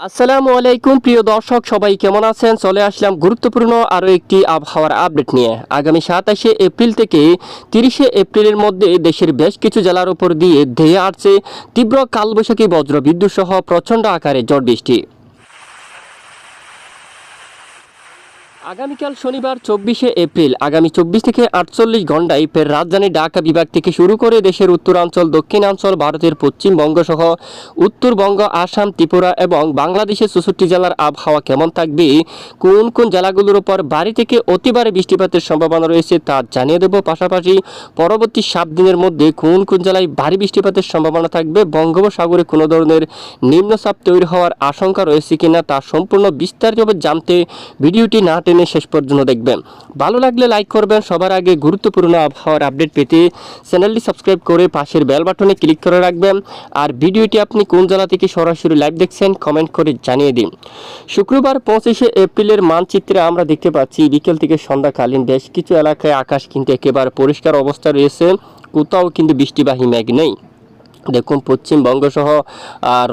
আসসালামু আলাইকুম, প্রিয় দর্শক, সবাই কেমন আছেন? চলে আসলাম গুরুত্বপূর্ণ আরও একটি আবহাওয়ার আপডেট নিয়ে। আগামী সাতাশে এপ্রিল থেকে তিরিশে এপ্রিলের মধ্যে দেশের বেশ কিছু জেলার উপর দিয়ে ধেয়ে আসছে তীব্র কালবৈশাখী বজ্রবিদ্যুৎ সহ প্রচণ্ড আকারে জট বৃষ্টি। আগামীকাল শনিবার চব্বিশে এপ্রিল, আগামী চব্বিশ থেকে আটচল্লিশ ঘন্টায় ফের রাজধানী ঢাকা বিভাগ থেকে শুরু করে দেশের উত্তরাঞ্চল, দক্ষিণাঞ্চল, ভারতের পশ্চিমবঙ্গ সহ উত্তরবঙ্গ, আসাম, ত্রিপুরা এবং বাংলাদেশের চৌষট্টি জেলার আবহাওয়া কেমন থাকবে, কোন কোন জেলাগুলোর উপর বাড়ি থেকে অতিবারে বৃষ্টিপাতের সম্ভাবনা রয়েছে তা জানিয়ে দেব। পাশাপাশি পরবর্তী সাত দিনের মধ্যে কোন কোন জেলায় ভারী বৃষ্টিপাতের সম্ভাবনা থাকবে, বঙ্গোপসাগরে কোনো ধরনের নিম্নচাপ তৈরি হওয়ার আশঙ্কা রয়েছে কিনা তা সম্পূর্ণ বিস্তারিতভাবে জানতে ভিডিওটি না টেনে শেষ পর্যন্ত দেখবেন। ভালো লাগলে লাইক করবেন। সবার আগে গুরুত্বপূর্ণ আবহাওয়ার আপডেট পেতে চ্যানেলটি সাবস্ক্রাইব করে পাশের বেল বাটনে ক্লিক করে রাখবেন। আর ভিডিওটি আপনি কোন জেলা থেকে সরাসরি লাইভ দেখছেন কমেন্ট করে জানিয়ে দিন। শুক্রবার পঁচিশে এপ্রিলের মানচিত্রে আমরা দেখতে পাচ্ছি, বিকেল থেকে সন্ধ্যাকালীন বেশ কিছু এলাকায় আকাশ কিন্তু একেবারে পরিষ্কার অবস্থা রয়েছে। কোথাও কিন্তু বৃষ্টিবাহী মেঘ নেই। দেখুন পশ্চিমবঙ্গ সহ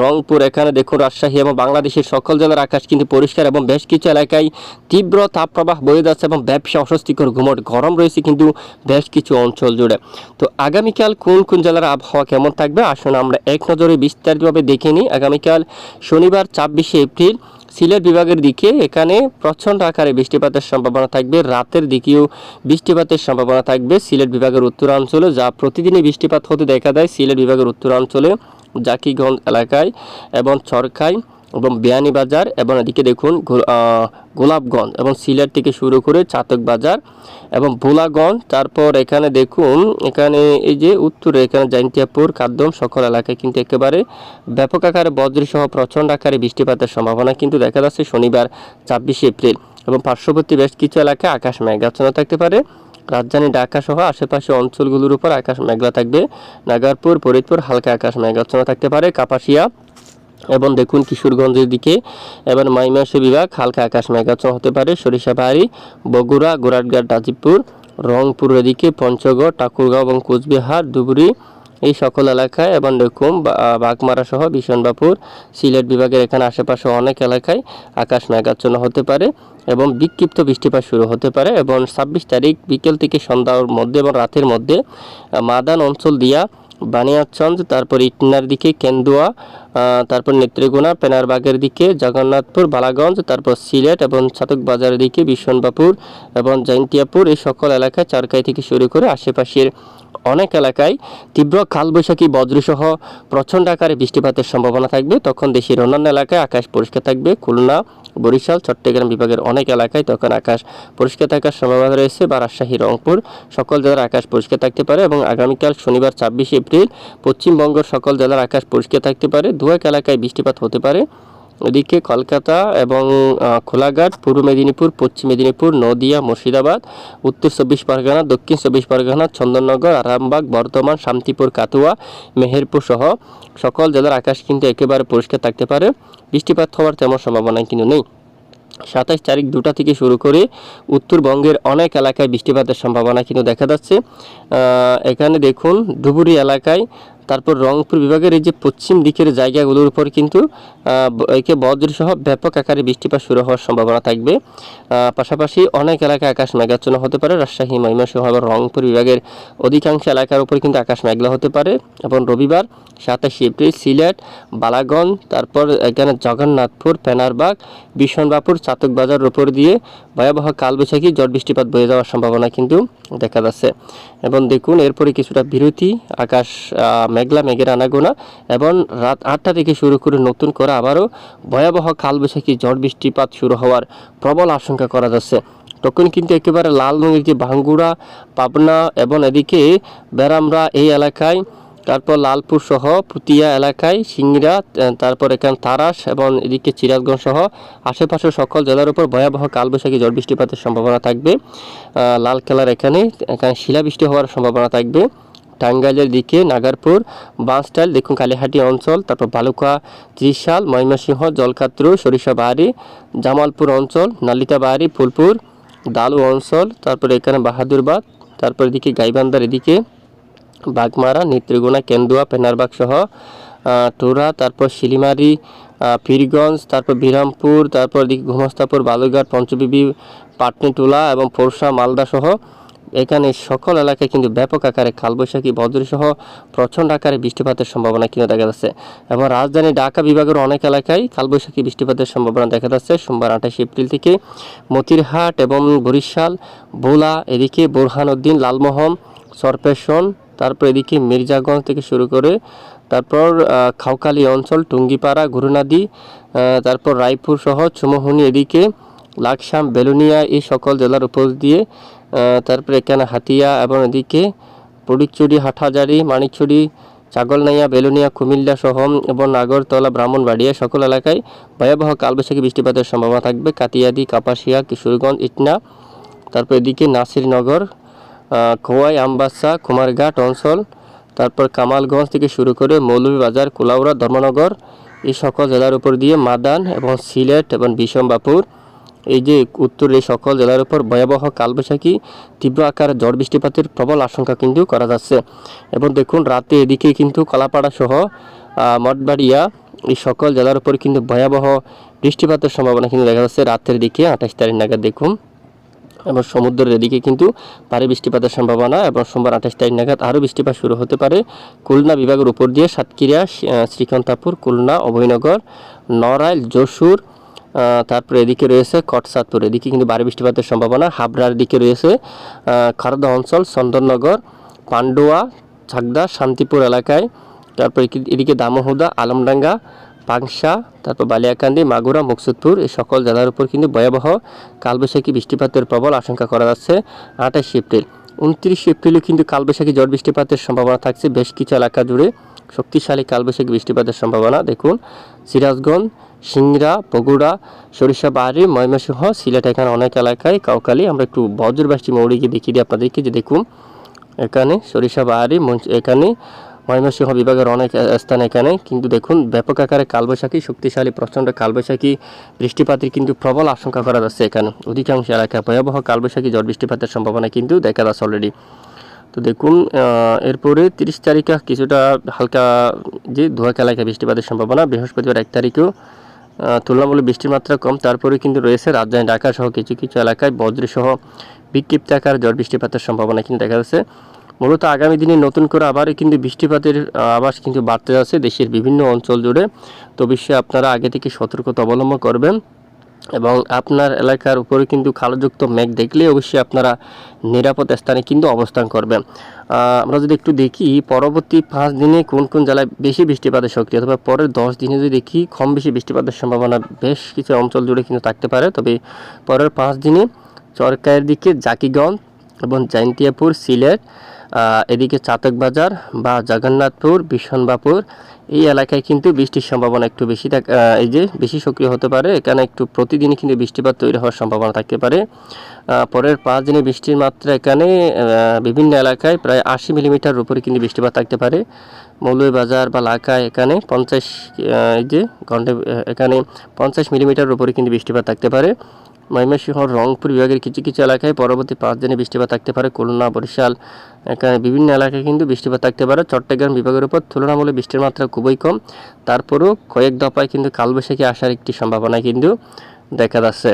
রংপুর, এখানে দেখুন রাজশাহী এবং বাংলাদেশের সকল জেলার আকাশ কিন্তু পরিষ্কার এবং বেশ কিছু এলাকায় তীব্র তাপপ্রবাহ বয়ে যাচ্ছে এবং ব্যবসা অস্বস্তিকর ঘুমট গরম রয়েছে কিন্তু বেশ কিছু অঞ্চল জুড়ে। তো আগামীকাল কোন কোন জেলার আবহাওয়া কেমন থাকবে? আসুন আমরা এক নজরে বিস্তারিতভাবে দেখে নিই। আগামীকাল শনিবার, ছাব্বিশে এপ্রিল সিলেট বিভাগের দিকে এখানে প্রচণ্ড আকারে বৃষ্টিপাতের সম্ভাবনা থাকবে। রাতের দিকেও বৃষ্টিপাতের সম্ভাবনা থাকবে সিলেট বিভাগের উত্তরাঞ্চলে, যা প্রতিদিনই বৃষ্টিপাত হতে দেখা দেয় সিলেট বিভাগের উত্তরাঞ্চলে, জাকিগঞ্জ এলাকায় এবং চরখাই এবং বিয়ানীবাজার এবং এদিকে দেখুন গোলাপগঞ্জ এবং সিলেট থেকে শুরু করে চাতক বাজার এবং ভোলাগঞ্জ। তারপর এখানে দেখুন, এখানে এই যে উত্তরে এখানে জাইন্তিয়াপুর কাদ্দম সকল এলাকায় কিন্তু একেবারে ব্যাপক আকারে বজ্রসহ প্রচণ্ড আকারে বৃষ্টিপাতের সম্ভাবনা কিন্তু দেখা যাচ্ছে শনিবার ছাব্বিশে এপ্রিল এবং পার্শ্ববর্তী বেশ কিছু এলাকায় আকাশ মেঘাচ্ছন্ন থাকতে পারে। রাজধানী ঢাকা সহ আশেপাশে অঞ্চলগুলোর উপর আকাশ মেঘলা থাকবে। নাগারপুর, ফরিদপুর হালকা আকাশ মেঘাচ্ছন্ন থাকতে পারে। কাপাসিয়া এবং দেখুন কিশোরগঞ্জের দিকে এবার মাইমাংস বিভাগ, হালকা আকাশ মেঘাচ্ছন্ন হতে পারে সরিষাবাড়ি বগুড়া গোরাটঘাট গাজীপুর রংপুরের দিকে, পঞ্চগড়, ঠাকুরগাঁও এবং কোচবিহার, ধুবড়ি, এই সকল এলাকায়, এবং দেখুন বা- বাগমারা সহ বিশনবাপুর সিলেট বিভাগের এখানে আশেপাশে অনেক এলাকায় আকাশ মেঘাচ্ছন্ন হতে পারে এবং বিক্ষিপ্ত বৃষ্টিপাত শুরু হতে পারে এবং ছাব্বিশ তারিখ বিকেল থেকে সন্ধ্যার মধ্যে এবং রাতের মধ্যে মাদান অঞ্চল দিয়া বানিয়াচঞ্জ তারপর ইটনার দিকে কেন্দুয়া তারপর নেত্রীগুনা পেনারবাগের দিকে জগন্নাথপুর, বালাগঞ্জ, তারপর সিলেট এবং ছাতক বাজারের দিকে বিশ্বনবাপুর এবং জয়ন্তিয়াপুর। এই সকল এলাকায় চারকাই থেকে শুরু করে আশেপাশের অনেক এলাকায় তীব্র কালবৈশাখী বজ্রসহ প্রচণ্ড আকারে বৃষ্টিপাতের সম্ভাবনা থাকবে। তখন দেশের অন্যান্য এলাকায় আকাশ পরিষ্কার থাকবে, খুলনা বরিশাল, চট্টগ্রাম বিভাগের অনেক এলাকায় তখন আকাশ পরিষ্কার থাকার সম্ভাবনা রয়েছে। বা রাজশাহী রংপুর, সকল জেলার আকাশ পরিষ্কার থাকতে পারে এবং আগামীকাল শনিবার ছাব্বিশে এপ্রিল পশ্চিমবঙ্গের সকল জেলার আকাশ পরিষ্কার থাকতে পারে। দু এক এলাকায় বৃষ্টিপাত হতে পারে। এদিকে কলকাতা এবং খোলাঘাট পূর্ব মেদিনীপুর, পশ্চিম মেদিনীপুর, নদিয়া, মুর্শিদাবাদ, উত্তর চব্বিশ পরগনা, দক্ষিণ চব্বিশ পরগনা, চন্দননগর, আরামবাগ, বর্ধমান, শান্তিপুর কাতুয়া মেহেরপুর সহ সকল জেলার আকাশ কিন্তু একেবারে পরিষ্কার থাকতে পারে। বৃষ্টিপাত হওয়ার তেমন সম্ভাবনা কিন্তু নেই। সাতাশ তারিখ দুটা থেকে শুরু করে উত্তরবঙ্গের অনেক এলাকায় বৃষ্টিপাতের সম্ভাবনা কিন্তু দেখা যাচ্ছে। এখানে দেখুন, ধুবুরি এলাকায় তারপর রংপুর বিভাগের এই যে পশ্চিম দিকের জায়গাগুলোর উপর কিন্তু একে বজ্রসহ ব্যাপক আকারে বৃষ্টিপাত শুরু হওয়ার সম্ভাবনা থাকবে। পাশাপাশি অনেক এলাকায় আকাশ মেঘাচ্ছন্ন হতে পারে। রাজশাহী, ময়মনসিংহ এবং রংপুর বিভাগের অধিকাংশ এলাকার উপর কিন্তু আকাশ মেঘলা হতে পারে। এবং রবিবার সাতাশে এপ্রিল সিলেট, বালাগঞ্জ, তারপর এখানে জগন্নাথপুর পেনারবাগ বিশনবাপুর চাতক বাজারের উপর দিয়ে ভয়াবহ কালবৈশাখী জট বৃষ্টিপাত বয়ে যাওয়ার সম্ভাবনা কিন্তু দেখা যাচ্ছে। এবং দেখুন, এরপরে কিছুটা বিরতি। আকাশ মেঘলা মেঘের আনাগোনা এবং রাত আটটা থেকে শুরু করে নতুন করে আবারও ভয়াবহ কালবৈশাখী ঝড় বৃষ্টিপাত শুরু হওয়ার প্রবল আশঙ্কা করা যাচ্ছে। তখন কিন্তু একেবারে লাল রঙের যে ভাঙ্গুড়া পাবনা এবং এদিকে বেরামরা এই এলাকায় তারপর লালপুর সহ পুতিয়া এলাকায় সিংড়া তারপর এখানে তারাস এবং এদিকে চিরাজগঞ্জ সহ আশেপাশের সকল জেলার উপর ভয়াবহ কালবৈশাখী ঝড় বৃষ্টিপাতের সম্ভাবনা থাকবে। আহ, লালকেলার এখানে এখানে শিলাবৃষ্টি হওয়ার সম্ভাবনা থাকবে। টাঙ্গাইলের দিকে নাগারপুর বাঁশটাইল দেখুন কালীহাটি অঞ্চল, তারপর বালুকা, ত্রিশাল, ময়মনসিংহ, জলকাত্র, সরিষাবাড়ি, জামালপুর অঞ্চল, নালিতাবাড়ি, ফুলপুর, দালু অঞ্চল, তারপর এখানে বাহাদুরবাদ তারপর এদিকে গাইবান্ধার এদিকে বাগমারা নেত্রীগুনা কেন্দুয়া, পেনারবাগ সহ টোরা, তারপর শিলিমারি পীরগঞ্জ, তারপর বিরামপুর, তারপর এদিকে ঘুমস্তাপুর বালুঘাট পঞ্চবিবি, পাটনিটোলা এবং পোরশা মালদা সহ এখানে সকল এলাকায় কিন্তু ব্যাপক আকারে কালবৈশাখী বজ্রসহ প্রচণ্ড আকারে বৃষ্টিপাতের সম্ভাবনা কিন্তু দেখা যাচ্ছে। এবং রাজধানী ঢাকা বিভাগের অনেক এলাকায় কালবৈশাখী বৃষ্টিপাতের সম্ভাবনা দেখা যাচ্ছে। সোমবার আঠাশে এপ্রিল থেকে মতিরহাট এবং বরিশাল, ভোলা, এদিকে বোরহানউদ্দিন লালমোহন, সরপেশন, তারপর এদিকে মির্জাগঞ্জ থেকে শুরু করে তারপর খাউকালি অঞ্চল, টুঙ্গিপাড়া, গুরুনাদি তারপর রায়পুর সহ চুমোহনি এদিকে, লাকসাম, বেলুনিয়া এই সকল জেলার উপর দিয়ে তারপর এখানে হাতিয়া এবং এদিকে ফটিকচুরি হাটহাজারি মানিকছড়ি ছাগলনাইয়া, বেলুনিয়া, কুমিল্লা সহ এবং নাগরতলা, ব্রাহ্মণবাড়িয়া সকল এলাকায় ভয়াবহ কালবৈশাখী বৃষ্টিপাতের সম্ভাবনা থাকবে। কাতিয়াদি কাপাসিয়া, কিশোরগঞ্জ, ইটনা, তারপর এদিকে নাসিরনগর খোয়াই, আমবাসা, কুমারঘাট অঞ্চল, তারপর কামালগঞ্জ থেকে শুরু করে মৌলভীবাজার কুলাউড়া, ধর্মনগর, এই সকল জেলার উপর দিয়ে মাদান এবং সিলেট এবং বিশম্বাপুর এই যে উত্তরের সকল জেলার উপর ভয়াবহ কালবৈশাখী, তীব্র আকার ঝড় বৃষ্টিপাতের প্রবল আশঙ্কা কিন্তু করা যাচ্ছে। এবং দেখুন, রাতে এদিকে কিন্তু কলাপাড়া সহ মঠবাড়িয়া এই সকল জেলার উপর কিন্তু ভয়াবহ বৃষ্টিপাতের সম্ভাবনা কিন্তু দেখা যাচ্ছে। রাতের দিকে আঠাশ তারিখ নাগাদ দেখুন। এবং সমুদ্রের এদিকে কিন্তু ভারী বৃষ্টিপাতের সম্ভাবনা এবং সোমবার আঠাশ তারিখ নাগাদ আরও বৃষ্টিপাত শুরু হতে পারে। খুলনা বিভাগের উপর দিয়ে সাতক্ষীরা শ্রীকান্তাপুর, খুলনা, অভয়নগর, নড়াইল, যশোর তারপরে এদিকে রয়েছে কটসাদপুর। এদিকে কিন্তু ভারী বৃষ্টিপাতের সম্ভাবনা। হাবড়ার দিকে রয়েছে খারদা অঞ্চল চন্দননগর পান্ডুয়া ছাগদা শান্তিপুর এলাকায়। তারপর এদিকে- দামোহদা, আলমডাঙ্গা, পাংশা, তারপর বালিয়াকান্দি, মাগুরা, মুকসুদপুর, এই সকল জেলার উপর কিন্তু ভয়াবহ কালবৈশাখী বৃষ্টিপাতের প্রবল আশঙ্কা করা যাচ্ছে আঠাশ এপ্রিল। উনত্রিশ এপ্রিলে কিন্তু কালবৈশাখী ঝড় বৃষ্টিপাতের সম্ভাবনা থাকছে বেশ কিছু এলাকা জুড়ে। শক্তিশালী কালবৈশাখী বৃষ্টিপাতের সম্ভাবনা, দেখুন, সিরাজগঞ্জ সিংড়া বগুড়া সরিষাবাড়ি ময়মনসিংহ, সিলেট এখানে অনেক এলাকায়, কাউকালি। আমরা একটু বজ্রবাসী মৌড়ি গিয়ে দেখিয়ে দিই আপনাদেরকে, যে দেখুন, এখানে সরিষাবাড়ি এখানে ময়মনসিংহ বিভাগের অনেক স্থান এখানে। কিন্তু দেখুন, ব্যাপক আকারে কালবৈশাখী, শক্তিশালী, প্রচণ্ড কালবৈশাখী বৃষ্টিপাতের কিন্তু প্রবল আশঙ্কা করা যাচ্ছে এখানে। অধিকাংশ এলাকায় ভয়াবহ কালবৈশাখী ঝড় বৃষ্টিপাতের সম্ভাবনা কিন্তু দেখা যাচ্ছে অলরেডি তো দেখুন এরপরে তিরিশ তারিখে কিছুটা হালকা যে ধোয়া এলাকায় বৃষ্টিপাতের সম্ভাবনা, বৃহস্পতিবার এক তারিখেও তুলনামূলক বৃষ্টির মাত্রা কম। তারপরে কিন্তু রয়েছে রাজধানী ঢাকা সহ কিছু কিছু এলাকায় বজ্রসহ বিক্ষিপ্ত আকার ঝড় বৃষ্টিপাতের সম্ভাবনা কিন্তু দেখা যাচ্ছে। মূলত আগামী দিনে নতুন করে আবার কিন্তু বৃষ্টিপাতের আবাস কিন্তু বাড়তে যাচ্ছে দেশের বিভিন্ন অঞ্চল জুড়ে। তো বিশ্বে আপনারা আগে থেকে সতর্কতা অবলম্বন করবেন। এবং আপনার এলাকার উপরে কিন্তু খালযুক্ত মেঘ দেখলে অবশ্যই আপনারা নিরাপদ স্থানে কিন্তু অবস্থান করবেন। আমরা যদি একটু দেখি, পরবর্তী পাঁচ দিনে কোন কোন জেলায় বেশি বৃষ্টিপাতের সক্রিয়? তবে পরের দশ দিনে যদি দেখি, কম বেশি বৃষ্টিপাতের সম্ভাবনা বেশ কিছু অঞ্চল জুড়ে কিন্তু থাকতে পারে। তবে পরের পাঁচ দিনে চরকায়ের দিকে জাকিগঞ্জ এবং জয়ন্তিয়াপুর সিলেট এদিকে চাতকবাজার বা জগন্নাথপুর বিশনবাপুর এই এলাকায় কিন্তু বৃষ্টির সম্ভাবনা একটু বেশি থাক এই যে বেশি সক্রিয় হতে পারে এখানে একটু প্রতিদিনই কিন্তু বৃষ্টিপাত তৈরি হওয়ার সম্ভাবনা থাকতে পারে। পরের পাঁচ দিনে বৃষ্টির মাত্রা এখানে বিভিন্ন এলাকায় প্রায় আশি মিলিমিটার উপরে কিন্তু বৃষ্টিপাত থাকতে পারে। মৌলভীবাজার বা লাকায় এখানে পঞ্চাশ এই যে ঘণ্টা এখানে পঞ্চাশ মিলিমিটার উপরে কিন্তু বৃষ্টিপাত থাকতে পারে। ময়মনসিংহ রংপুর বিভাগের কিছু কিছু এলাকায় পরবর্তী পাঁচ দিনে বৃষ্টিপাত থাকতে পারে। খুলনা, বরিশাল, এখানে বিভিন্ন এলাকায় কিন্তু বৃষ্টিপাত থাকতে পারে। চট্টগ্রাম বিভাগের উপর তুলনামূলক বৃষ্টির মাত্রা খুবই কম। তারপরেও কয়েক দফায় কিন্তু কালবৈশাখী আসার একটি সম্ভাবনা কিন্তু দেখা যাচ্ছে।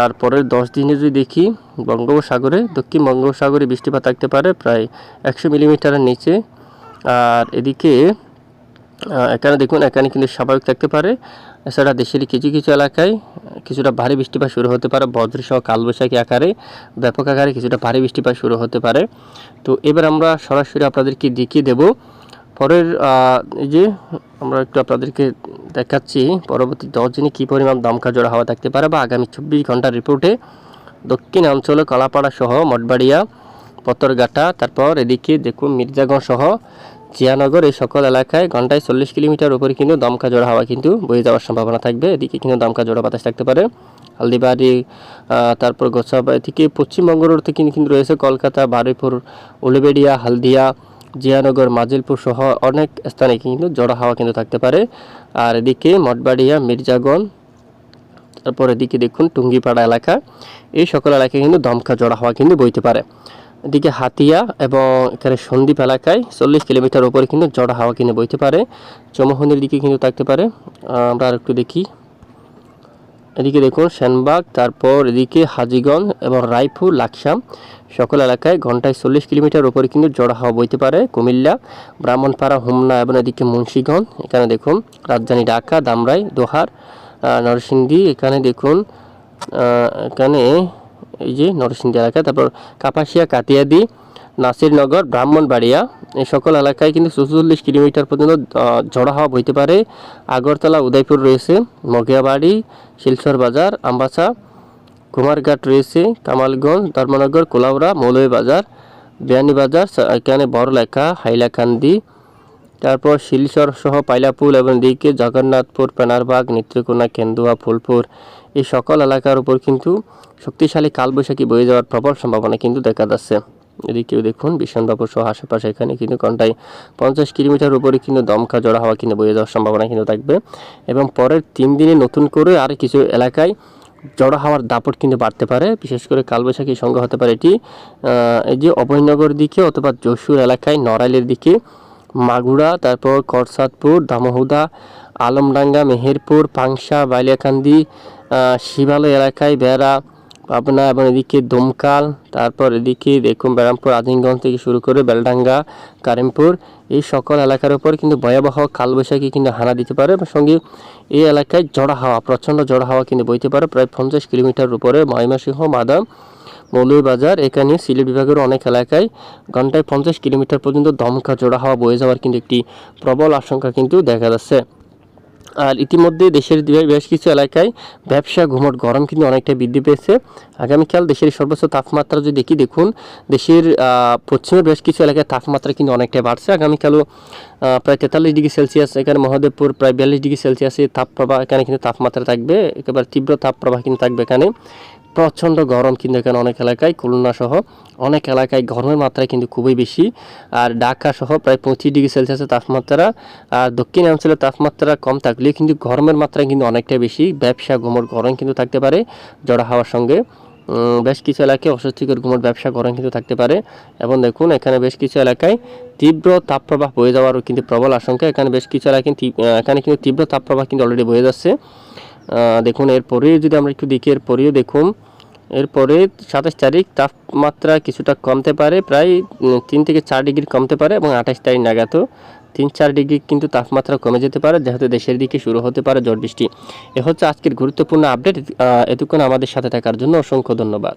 আর পরের দশ দিনে যদি দেখি, বঙ্গোপসাগরে, দক্ষিণ বঙ্গোপসাগরে বৃষ্টিপাত থাকতে পারে প্রায় একশো মিলিমিটারের নিচে। আর এদিকে এখানে দেখুন, এখানে কিন্তু স্বাভাবিক থাকতে পারে। এছাড়া দেশের কিছু কিছু এলাকায় কিছুটা ভারী বৃষ্টিপাত শুরু হতে পারে, বজ্রসহ কালবৈশাখী আকারে ব্যাপক আকারে কিছুটা ভারী বৃষ্টিপাত শুরু হতে পারে। তো এবার আমরা সরাসরি আপনাদেরকে দেখিয়ে দেব। পরের এই যে আমরা একটু আপনাদেরকে দেখাচ্ছি পরবর্তী দশ দিনে কী পরিমাণ দমকা জোড়া হাওয়া থাকতে পারে বা আগামী চব্বিশ ঘণ্টার রিপোর্টে দক্ষিণ অঞ্চলে কলাপাড়া সহ মঠবাড়িয়া পতরঘাটা তারপর এদিকে দেখুন মির্জাগঞ্জ সহ জিয়ানগর, এই সকল এলাকায় ঘন্টায় চল্লিশ কিলোমিটার উপরে কিন্তু দমকা জোড়া হাওয়া কিন্তু বয়ে যাওয়ার সম্ভাবনা থাকবে। এদিকে কিন্তু দমকা জোড়া বাতাস থাকতে পারে। হালদিবাড়ি তারপর গোসাবা, এদিকে পশ্চিমবঙ্গের থেকে কিন্তু রয়েছে কলকাতা, বারুইপুর, উলুবেড়িয়া, হালদিয়া, জিয়ানগর, মাজিলপুর সহ অনেক স্থানে কিন্তু জোড়া হাওয়া কিন্তু থাকতে পারে। আর এদিকে মঠবাড়িয়া, মির্জাগঞ্জ, তারপর এদিকে দেখুন টুঙ্গিপাড়া এলাকা, এই সকল এলাকায় কিন্তু দমকা জোড়া হাওয়া কিন্তু বইতে পারে। এদিকে হাতিয়া এবং এখানে সন্দ্বীপ এলাকায় চল্লিশ কিলোমিটার ওপরে কিন্তু জড়া হাওয়া কিনে বইতে পারে। চমোহনের দিকে কিন্তু থাকতে পারে। আমরা আর একটু দেখি। এদিকে দেখুন, সেনবাগ, তারপর এদিকে হাজিগঞ্জ এবং রায়পুর, লাকসাম সকল এলাকায় ঘন্টায় চল্লিশ কিলোমিটার ওপরে কিন্তু জড়া হাওয়া বইতে পারে। কুমিল্লা, ব্রাহ্মণপাড়া, হুমনা এবং এদিকে মুন্সীগঞ্জ, এখানে দেখুন রাজধানী ঢাকা, দামরাই, দোহার নরসিংদী, এখানে দেখুন এখানে এই যে নরসিংদী এলাকা, তারপর কাপাসিয়া কাতিয়াদি নাসিরনগর, ব্রাহ্মণবাড়িয়া, এই সকল এলাকায় কিন্তু চৌচল্লিশ কিলোমিটার পর্যন্ত ঝড়ো হাওয়া বইতে পারে। আগরতলা, উদয়পুর রয়েছে, মগিয়াবাড়ি, শিলচর বাজার, আমবাসা, কুমারঘাট রয়েছে, কামালগঞ্জ, ধর্মনগর, কোলাউড়া মৌলভীবাজার বিয়ানীবাজার সা- এখানে বড়লেখা, হাইলাকান্দি, তারপর শিলচর সহ পাইলাপুল এবং দিকে জগন্নাথপুর পেনারবাগ নেত্রকোনা, কেন্দুয়া, ফুলপুর এই সকল এলাকার উপর কিন্তু শক্তিশালী কালবৈশাখী বয়ে যাওয়ার প্রবল সম্ভাবনা কিন্তু দেখা যাচ্ছে। এদিকেও দেখুন বিশনবাবু সহ আশেপাশে এখানে কিন্তু ঘন্টায় পঞ্চাশ কিলোমিটার উপরে কিন্তু দমকা জড়া হাওয়া কিন্তু বয়ে যাওয়ার সম্ভাবনা কিন্তু থাকবে। এবং পরের তিন দিনে নতুন করে আর কিছু এলাকায় জড়ো হাওয়ার দাপট কিন্তু বাড়তে পারে। বিশেষ করে কালবৈশাখীর সঙ্গে হতে পারে এটি এই যে অভয়নগর দিকে অথবা যশোর এলাকায় নড়াইলের দিকে মাগুরা, তারপর করসাদপুর দামোহুদা আলমডাঙ্গা, মেহেরপুর, পাংশা, বালিয়াকান্দি শিবালয় এলাকায় বেড়া, পাবনা এবং এদিকে দমকাল, তারপর এদিকে দেখুন ব্যারামপুর, আজিমগঞ্জ থেকে শুরু করে বেলডাঙ্গা, কারিমপুর, এই সকল এলাকার উপর কিন্তু ভয়াবহ কালবৈশাখী কিন্তু হানা দিতে পারে এবং সঙ্গে এই এলাকায় জড়া হাওয়া, প্রচণ্ড জড়া হাওয়া কিন্তু বইতে পারে। প্রায় পঞ্চাশ কিলোমিটার উপরে ময়মাসিংহ মাদাম, মৌলভীবাজার, এখানে সিলেট বিভাগের অনেক এলাকায় ঘন্টায় পঞ্চাশ কিলোমিটার পর্যন্ত দমকা জোড়া হাওয়া বয়ে যাওয়ার কিন্তু একটি প্রবল আশঙ্কা কিন্তু দেখা যাচ্ছে। আর ইতিমধ্যে দেশের বেশ কিছু এলাকায় ব্যবসা ঘুমট গরম কিন্তু অনেকটা বৃদ্ধি পেয়েছে। আগামীকাল দেশের সর্বোচ্চ তাপমাত্রা যদি দেখি, দেখুন, দেশের পশ্চিমের বেশ কিছু এলাকায় তাপমাত্রা কিন্তু অনেকটাই বাড়ছে। আগামীকালও প্রায় তেতাল্লিশ ডিগ্রি সেলসিয়াস, এখানে মহাদেবপুর প্রায় বিয়াল্লিশ ডিগ্রি সেলসিয়াসের তাপপ্রবাহ, এখানে কিন্তু তাপমাত্রা থাকবে। একেবারে তীব্র তাপপ্রবাহ কিন্তু থাকবে এখানে। প্রচণ্ড গরম কিন্তু এখানে অনেক এলাকায়, খুলনা সহ অনেক এলাকায় গরমের মাত্রা কিন্তু খুবই বেশি। আর ঢাকা সহ প্রায় পঁচিশ ডিগ্রি সেলসিয়াসের তাপমাত্রা আর দক্ষিণ অঞ্চলের তাপমাত্রা কম থাকলেও কিন্তু গরমের মাত্রা কিন্তু অনেকটা বেশি। ব্যবসা ঘুমোর গরম কিন্তু থাকতে পারে জড়া হাওয়ার সঙ্গে। বেশ কিছু এলাকায় অস্বস্তিকর ঘুমোর ব্যবসা গরম কিন্তু থাকতে পারে। এবং দেখুন, এখানে বেশ কিছু এলাকায় তীব্র তাপপ্রবাহ বয়ে যাওয়ারও কিন্তু প্রবল আশঙ্কা। এখানে বেশ কিছু এলাকায় এখানে কিন্তু তীব্র তাপপ্রবাহ কিন্তু অলরেডি বয়ে যাচ্ছে। দেখুন এরপরে যদি আমরা একটু দেখি, এরপরেও দেখুন এরপরে সাতাশ তারিখ তাপমাত্রা কিছুটা কমতে পারে, প্রায় তিন থেকে চার ডিগ্রি কমতে পারে এবং আঠাশ তারিখ নাগাদও তিন চার ডিগ্রি কিন্তু তাপমাত্রা কমে যেতে পারে, যেহেতু দেশের দিকে শুরু হতে পারে ঝড় বৃষ্টি। এ হচ্ছে আজকের গুরুত্বপূর্ণ আপডেট এতক্ষণ আমাদের সাথে থাকার জন্য অসংখ্য ধন্যবাদ।